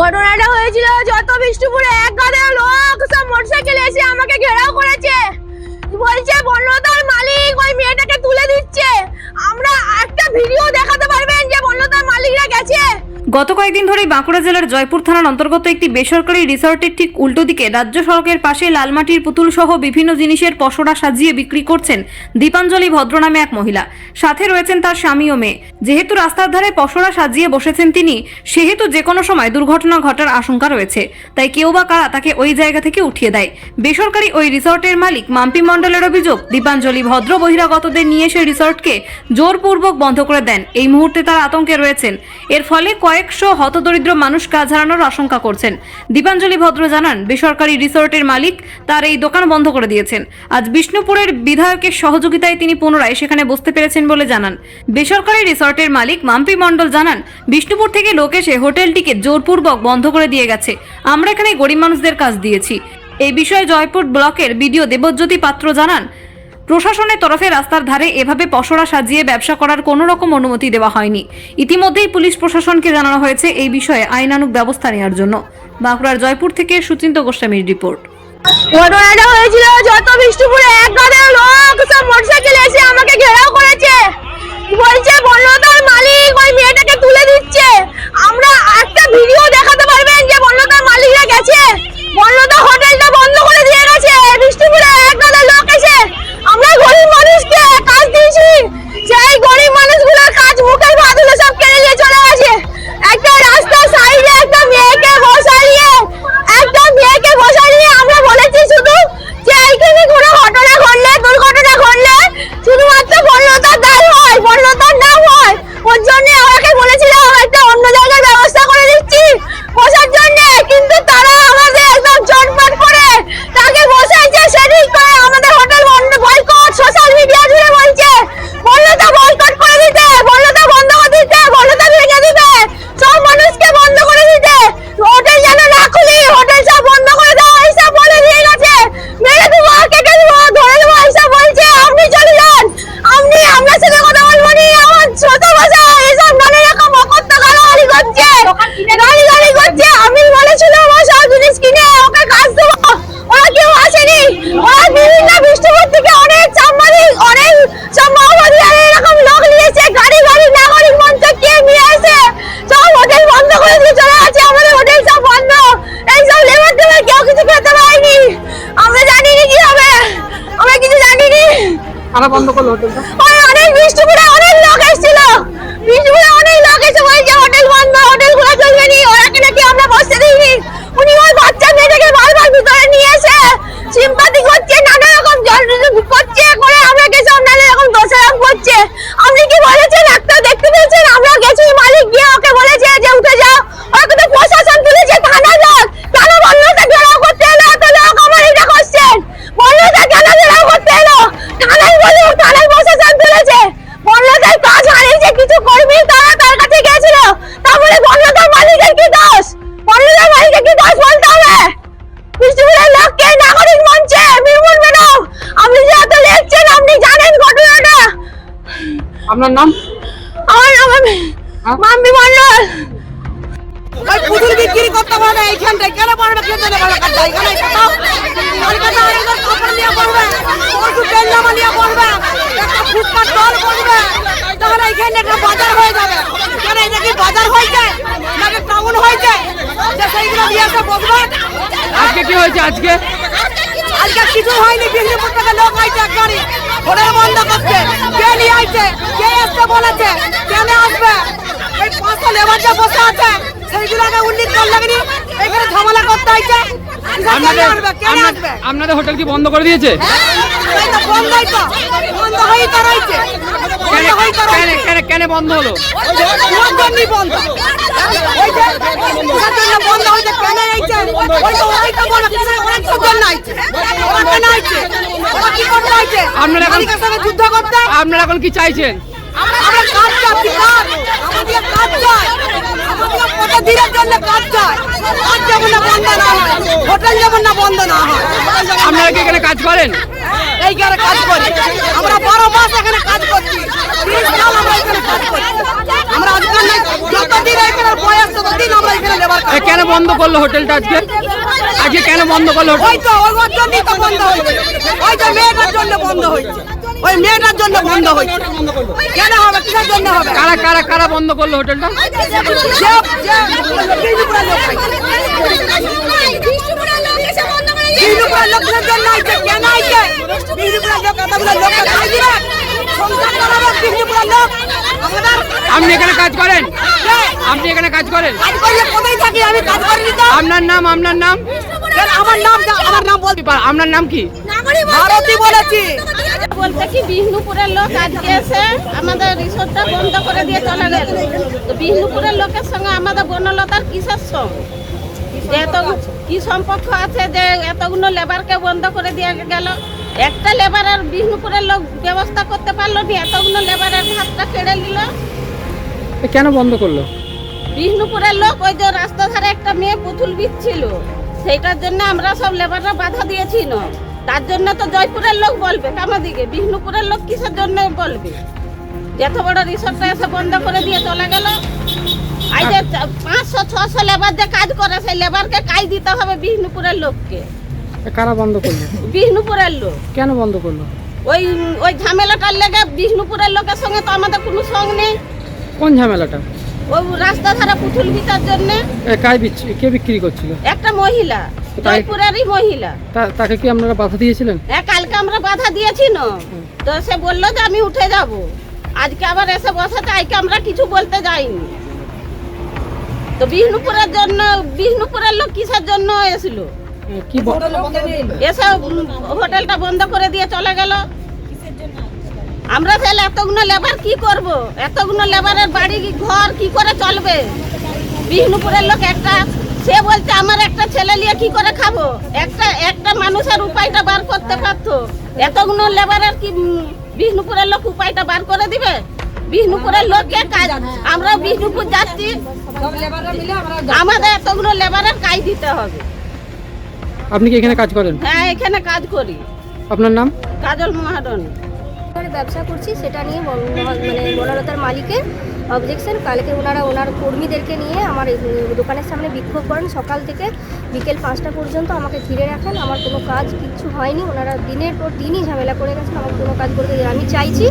ঘটনাটা হয়েছিল যত বিষ্ণুপুরে, এক লোক সব মোটরসাইকেল এসে আমাকে ঘেরাও করেছে। বলছে বন্যতার মালিক, ওই মেয়েটাকে তুলে দিচ্ছে। আমরা একটা ভিডিও দেখাতে পারবেন যে বন্যতার মালিকরা গেছে? গত কয়েকদিন ধরেই বাঁকুড়া জেলার জয়পুর থানার অন্তর্গত একটি বেসরকারি রিসর্টের ঠিক উল্টো দিকে রাজ্য সড়কের পাশে লালমাটির পুতুল সহ বিভিন্ন জিনিসের পসরা সাজিয়ে বিক্রি করছেন দীপাঞ্জলি ভদ্র নামে এক মহিলা। সাথে রয়েছেন তার স্বামী ও মেয়ে। যেহেতু রাস্তার ধারে পসরা সাজিয়ে বসেছেন তিনি, সেহেতু যে কোনো সময় দুর্ঘটনা ঘটার আশঙ্কা রয়েছে। তাই কেউ বা কারা তাকে ওই জায়গা থেকে উঠিয়ে দেয়। বেসরকারি ওই রিসর্টের মালিক মাম্পি মণ্ডলের অভিযোগ, দীপাঞ্জলি ভদ্র বহিরাগতদের নিয়ে এসে রিসর্টকে জোরপূর্বক বন্ধ করে দেন। এই মুহূর্তে তারা আতঙ্কে রয়েছেন। এর ফলে কয়েকশো হতদরিদ্র মানুষ কাজ হারানোর আশঙ্কা করছেন। দীপাঞ্জলি ভদ্র জানান, বেসরকারি রিসোর্টের মালিক তার এই দোকান বন্ধ করে দিয়েছেন। আজ বিষ্ণুপুরের বিধায়কের সহযোগিতায় তিনি পুনরায় সেখানে বসতে পেরেছেন বলে জানান। বেসরকারি রিসর্টের মালিক মাম্পি মণ্ডল জানান, বিষ্ণুপুর থেকে লোক এসে হোটেলটিকে জোরপূর্বক বন্ধ করে দিয়ে গেছে। আমরা এখানে গরিব মানুষদের কাজ দিয়েছি। এই বিষয়ে জয়পুর ব্লকের বিডিও দেবজ্যোতি পাত্র জানান প্রশাসনের তরফে রাস্তার ধারে এভাবে পসরা সাজিয়ে ব্যবসা করার কোনো রকম অনুমতি দেওয়া হয়নি। ইতিমধ্যেই পুলিশ প্রশাসনকে জানানো হয়েছে এই বিষয়ে আইনানুগ ব্যবস্থা নেওয়ার জন্য। বাঁকুড়ার জয়পুর থেকে সুচিন্ত গোস্বামীর রিপোর্ট। ঘটনাটা হয়েছিল যত বিষ্ণুপুরে, এক গাদা লোক সব মোটরসাইকেল এসে আমাকে ঘেরাও করেছে। বলছে বন্যতার মালিক, ওই মেয়েটাকে তুলে দিচ্ছে আমরা একটা ভিডিও দেখাতে পারবেন যে বন্যতার মালিকরা গেছে বন্যতা হোটেলটা বন্ধ করে দিয়ে গেছে বিষ্ণুপুরে এক গাদা লোক এসে আমরা গরিব মানুষকে কাজ দিয়েছি সেই গরিব মানুষগুলোর কাজ মুখের ভাতগুলো সব কেড়ে নিয়ে চলে গেছে একটা রাস্তার সাইডে একটা মেয়েকে বসাইয়ে একটা মেয়েকে বসাইয়ে আমরা বলেছি শুধু যে এইখানে কোনো ঘটনা ঘটলে দুর্ঘটনা ঘটলে শুধুমাত্র বন্যতার দায় হয় বন্যতার না হয় ওর জন্য আমাকে বলেছিলাম একটা অন্য জায়গায় ব্যবস্থা করে দিচ্ছি বসার জন্য কিন্তু তারা আমাদের একদম চটপট করে তাকে বসাইছে সেদিক করে আমাদের হোটেল বন্ধ বয়কট সোশ্যাল মিডিয়া জুড়ে বলছে বন্যতা বয়কট করে দিতে বন্যতা বন্ধ করে দিতে বন্যতা ভেঙে দিতে সব মানুষকে বন্ধ করে দিতে হোটেল যেন না খুলি হোটেল সব বন্ধ করে দাও এইসব বলে দিয়ে গেছে মেরে দেবো কেটে দেবো ধরে দেবো এইসব বলছে আপনি চলে যান আপনি আপনার সাথে কথা বলব নি আমার ছোট ভাষা এইসব নানা রকম অকথ্য গালাগালি করছে গালিগালি করছে আমি বলেছিলাম আমার সব জিনিস কিনে ওকে কাজ দেবো ওরা কেউ আসেনি ওরা বিভিন্ন বিষ্ণুপুর থেকে অনেক সাংবাদিক অনেক সব মাওবাদী আর এরকম লোক নিয়েছে গাড়ি গাড়ি নাগরিক মঞ্চ কে নিয়ে এসে সব হোটেল বন্ধ করে দিয়ে চলে গেছে আমাদের হোটেল সব বন্ধ এইসব লেবার টেবার কেউ কিছু খেতে পারেনি আমরা জানিনি কি হবে আমরা কিছু জানিনি কারা বন্ধ করল হোটেলটা? আপনার নাম? আমার নাম হ্যাঁ? মাম্পি মন্ডল ওই পুতুল বিক্রি করতে পারবে এইখানটায় কেন পারবে? খেতে দেবে কলকাতা এখানে কোথাও কলকাতা আরেকবার কাপড় নিয়ে পড়বে পরশু তেল জামা নিয়ে পড়বে একটা ফুটপাত দল করবে তাহলে এখানে একটা বাজার হয়ে যাবে। কেন এটা কি বাজার হয়েছে? নাকি টাউন হয়েছে? যে সেইগুলো নিয়ে এসে বসবে। আজকে কি হয়েছে আজকে? আজকে কিছু হয়নি বিষ্ণুপুর থেকে লোক আইছে এক গাড়ি। হোটেল বন্ধ কে নিয়ে আইছে? কে আসতে বলেছে? কেন আসবে? এই পাঁচটা লেবার যা বসে আছে সেইগুলোকে উল্লেখ কর লাগনি। এখানে ঝামেলা করতে আইছে। আপনাদের হোটেল কি বন্ধ করে দিয়েছে? তো বন্ধ হয়েই তো। রয়েছে বন্ধ হয়েই তো রয়েছে। কেন কেন বন্ধ হলো? আপনারা এখন- যুদ্ধ করতে? আপনারা এখন কি চাইছেন? আমরা কাজ কাজ আমাদের কাজ চাই আমাদের কত দিনের জন্য কাজ চাই কাজ যেমন না বন্ধ না হয় হোটেল যেমন না বন্ধ না হয়। আপনারা কি এখানে কাজ করেন? এইখানে কাজ করি। আমরা বারো মাস এখানে কাজ করছি। আমরা এখানে কাজ করি আমরা আজকাল যতদিন এখানে বয়স ততদিন আমরা এখানে লেবার কেন বন্ধ করল হোটেলটা আজকে? আজকে কেন বন্ধ করল হোটেল? ওই তো ওই জন্যই তো বন্ধ হয়েছে ওই তো মেয়েটার জন্য বন্ধ হয়েছে। ওই মেয়েটার জন্য বন্ধ হয়েছে। কেন হবে? কিসের জন্য হবে? কারা কারা কারা বন্ধ করল হোটেলটা? যে যে বিষ্ণুপুরের লোক আছে। বিষ্ণুপুরের লোকদের জন্য আইছে। কেন আইছে? লোক এতগুলো লোককে সংসার চালাবে বিষ্ণুপুরের লোক। আপনি এখানে কাজ করেন? আপনি এখানে কাজ করেন? কাজ কোথায় থাকি? আমি কাজ আপনার নাম আপনার নাম? আমার নাম আমার নাম বলতে আপনার নাম কি? ভারতী বলেছি? বলতে কি বিষ্ণুপুরের লোক আজকে এসে আমাদের রিসোর্টটা বন্ধ করে দিয়ে চলে গেল তো বিষ্ণুপুরের লোকের সঙ্গে আমাদের বনলতার কিসের সঙ্গ যে এত কি সম্পর্ক আছে যে এতগুলো লেবারকে বন্ধ করে দিয়ে গেল? একটা লেবারের বিষ্ণুপুরের লোক ব্যবস্থা করতে পারল না এতগুলো লেবারের ভাতটা কেড়ে নিল। কেন বন্ধ করল? বিষ্ণুপুরের লোক ওই যে রাস্তা ধারে একটা মেয়ে পুতুল বিচ্ছিল সেইটার জন্য আমরা সব লেবাররা বাধা দিয়েছি না তার জন্য তো জয়পুরের লোক বলবে কামাদিকে। বিষ্ণুপুরের লোক কিসের জন্য বলবে? এত বড় রিসোর্টটা এসে বন্ধ করে দিয়ে চলে গেল। এই যে চা- পাঁচশো ছশো লেবার যে কাজ করে সেই লেবারকে কাজ দিতে হবে বিষ্ণুপুরের লোককে। কারা বন্ধ করল? বিষ্ণুপুরের লোক। কেন বন্ধ করল? ওই ওই ঝামেলাটার লেগে বিষ্ণুপুরের লোকের সঙ্গে তো আমাদের কোনো সঙ্গ নেই। কোন ঝামেলাটা? ওই রাস্তা ধারা পুতুল বিতার জন্যে এ, কায় কে বিক্রি করছিল? একটা মহিলা জয়পুরেরই মহিলা। তাকে কি আপনারা বাধা দিয়েছিলেন? হ্যাঁ কালকে আমরা বাধা দিয়েছি না তো সে বলল যে আমি উঠে যাব। আজকে আবার এসে বসেছে আজকে আমরা কিছু বলতে যাইনি। তো বিষ্ণুপুরের জন্য বিষ্ণুপুরের লোক কিসের জন্য এসেছিল কি এসে হোটেলটা বন্ধ করে দিয়ে চলে গেল। আমরা তাহলে এতগুলো লেবার কি করব? এতগুলো লেবারের বাড়ি ঘর কি করে চলবে? বিষ্ণুপুরের লোক একটা সে বলছে আমার একটা ছেলে নিয়ে কি করে খাব? একটা একটা মানুষের উপায়টা বার করতে পারতো। এতগুলো লেবারের কি বিষ্ণুপুরের লোক উপায়টা বার করে দিবে? বিষ্ণুপুরের লোককে কাজ আমরা বিষ্ণুপুর যাচ্ছি। আমাদের এতগুলো লেবারের কাজ দিতে হবে। আপনি কি এখানে কাজ করেন? হ্যাঁ এখানে কাজ করি। আপনার নাম? কাজল মহারণী ব্যবসা করছি, সেটা নিয়ে মানে বনলতার মালিকের অবজেকশন কালকে ওনারা ওনার কর্মীদেরকে নিয়ে আমার দোকানের সামনে বিক্ষোভ করেন। সকাল থেকে বিকেল পাঁচটা পর্যন্ত আমাকে ঘিরে রাখেন। আমার কোনো কাজ কিচ্ছু হয়নি। ওনারা দিনের পর দিনই ঝামেলা করে গেছেন। আমার কোনো কাজ করতে। আমি চাইছি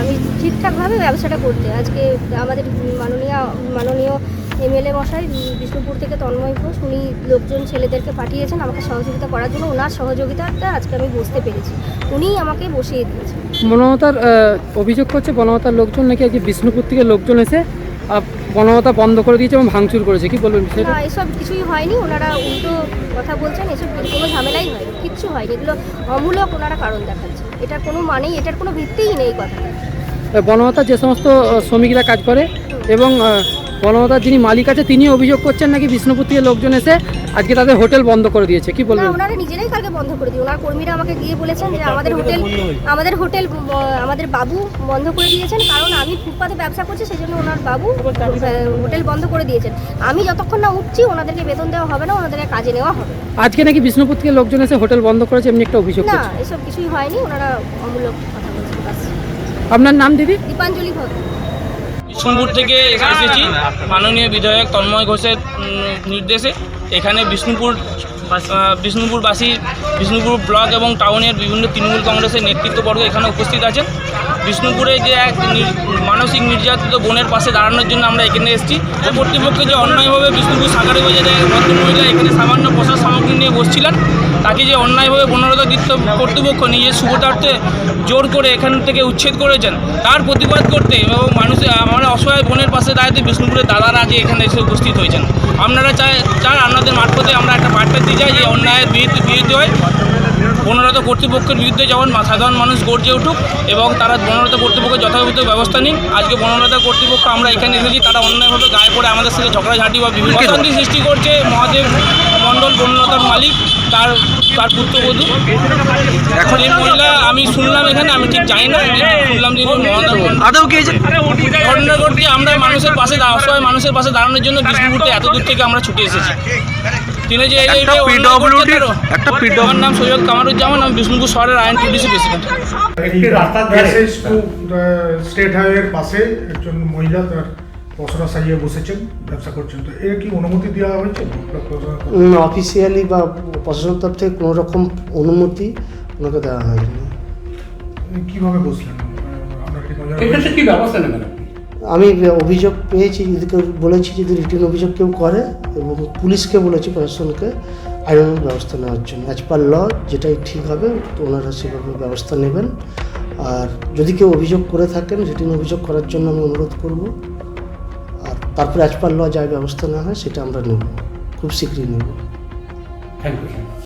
আমি ঠিকঠাকভাবে ব্যবসাটা করতে। আজকে আমাদের মাননীয় মাননীয় এমএলএ মশাই বিষ্ণুপুর থেকে তন্ময় ঘোষ উনি লোকজন ছেলেদেরকে পাঠিয়েছেন আমাকে সহযোগিতা করার জন্য। ওনার সহযোগিতাটা আজকে আমি বুঝতে পেরেছি। উনিই আমাকে বসিয়ে দিয়েছেন। বনমতার অভিযোগ করছে বনমতার লোকজন নাকি আজকে বিষ্ণুপুর থেকে লোকজন এসে বনমতা বন্ধ করে দিয়েছে এবং ভাঙচুর করেছে। কি বলবেন বিষয়টা? না এসব কিছুই হয়নি। ওনারা উল্টো কথা বলছেন এসব কোনো ঝামেলাই হয়নি কিচ্ছু হয়নি। এগুলো অমূলক ওনারা কারণ দেখাচ্ছে এটার কোনো মানেই এটার কোনো ভিত্তিই নেই কথা আহ, বনমতার যে সমস্ত শ্রমিকরা কাজ করে এবং আহ, বনমতার যিনি মালিক আছে তিনি অভিযোগ করছেন নাকি বিষ্ণুপুর থেকে লোকজন এসে আজকে তাদের হোটেল বন্ধ করে দিয়েছে? কি বলবেন? ওনারা নিজেরাই কালকে বন্ধ করে দিয়ে ওনার কর্মীরা আমাকে গিয়ে বলেছেন যে আমাদের হোটেল আমাদের হোটেল আমাদের বাবু বন্ধ করে দিয়েছেন। কারণ আমি ফুটপাতে ব্যবসা করছি সেই জন্য ওনার বাবু হোটেল বন্ধ করে দিয়েছেন। আমি যতক্ষণ না উঠছি ওনাদেরকে বেতন দেওয়া হবে না ওনাদেরকে কাজে নেওয়া হবে আজকে নাকি বিষ্ণুপুর থেকে লোকজন এসে হোটেল বন্ধ করেছে এমনি একটা অভিযোগ না এসব কিছুই হয়নি। ওনারা অমূলক কথা বলছেন আপনার নাম দিদি? দীপাঞ্জলি ভদ্র বিষ্ণুপুর থেকে এখানে এসেছি। মাননীয় বিধায়ক তন্ময় ঘোষের নির্দেশে এখানে বিষ্ণুপুর বিষ্ণুপুরবাসী বিষ্ণুপুর ব্লক এবং টাউনের বিভিন্ন তৃণমূল কংগ্রেসের নেতৃত্ববর্গ এখানে উপস্থিত আছেন। বিষ্ণুপুরে যে এক মানসিক নির্যাতিত বোনের পাশে দাঁড়ানোর জন্য আমরা এখানে এসেছি। তো কর্তৃপক্ষ যে অন্যায়ভাবে বিষ্ণুপুর সাগারে বাজারে ভদ্রমহিলা এখানে সামান্য পোশাক সামগ্রী নিয়ে বসছিলেন। তাকে যে অন্যায়ভাবে বনরতা দিত্য কর্তৃপক্ষ নিজের সুবিধার্থে জোর করে এখান থেকে উচ্ছেদ করেছেন তার প্রতিবাদ করতে এবং মানুষের আমরা অসহায় বোনের পাশে দাঁড়াতে বিষ্ণুপুরের দাদারা আজ এখানে এসে উপস্থিত হয়েছেন। আপনারা চাই চান আপনাদের মারফতে আমরা একটা বার্তা দিতে চাই যে অন্যায়ের বিরুদ্ধে বিরুদ্ধে হয়। বনরত কর্তৃপক্ষের বিরুদ্ধে যেমন সাধারণ মানুষ গর্জে উঠুক এবং তারা বনরত কর্তৃপক্ষ যথাযথ ব্যবস্থা নিন আজকে বনরতা কর্তৃপক্ষ আমরা এখানে এসেছি তারা অন্যায়ভাবে গায়ে পড়ে আমাদের সাথে ঝগড়াঝাটি বা বিভিন্ন সৃষ্টি করছে মহাদেব মণ্ডল বনলতার মালিক তার তার পুত্রবধূ? এখন এই মহিলা আমি শুনলাম এখানে আমি ঠিক জানি না শুনলাম যে আদৌ কি ঘটনা ঘটছে আমরা মানুষের পাশে অসহায় মানুষের পাশে দাঁড়ানোর জন্য বিষ্ণুপুরতে এত দূর থেকে আমরা ছুটে এসেছি। তিনি যে একটা আমার নাম সৈয়দ কামারুজ্জামান আমি বিষ্ণুপুর শহরের আইন পুলিশের প্রেসিডেন্ট। একটি রাস্তার ধারে স্টেট হাইওয়ের পাশে একজন মহিলা তার পসরা সাজিয়ে বসেছেন ব্যবসা করছেন। তো এর কি অনুমতি দেওয়া হয়েছে? অফিসিয়ালি বা প্রশাসনের তরফ থেকে কোনো রকম অনুমতি ওনাকে দেওয়া হয়নি। কীভাবে বসলেন? কি ব্যবস্থা নেবেন আমি অভিযোগ পেয়েছি যদি কেউ বলেছি যদি রিটার্ন অভিযোগ কেউ করে এবং পুলিশকে বলেছি প্রশাসনকে আইনানুগ ব্যবস্থা নেওয়ার জন্য। অ্যাজ পার ল যেটাই ঠিক হবে তো ওনারা সেভাবে ব্যবস্থা নেবেন। আর যদি কেউ অভিযোগ করে থাকেন রিটার্ন অভিযোগ করার জন্য আমি অনুরোধ করব। তারপরে অ্যাজ পার ল যা ব্যবস্থা নেওয়া হয়, সেটা আমরা নেব। খুব শীঘ্রই নেব। Thank you